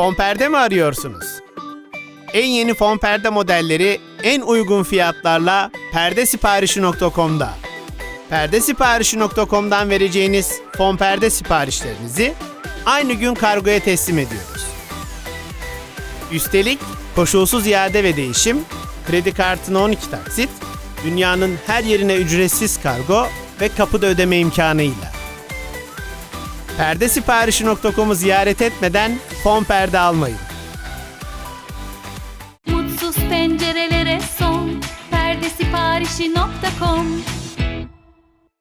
Fon perde mi arıyorsunuz? En yeni fon perde modelleri en uygun fiyatlarla perdesiparişi.com'da. Perdesiparişi.com'dan vereceğiniz fon perde siparişlerinizi aynı gün kargoya teslim ediyoruz. Üstelik koşulsuz iade ve değişim, kredi kartına 12 taksit, dünyanın her yerine ücretsiz kargo ve kapıda ödeme imkanıyla. Perdesiparişi.com'u ziyaret etmeden fon perde almayın. Mutsuz pencerelere son perdesiparişi.com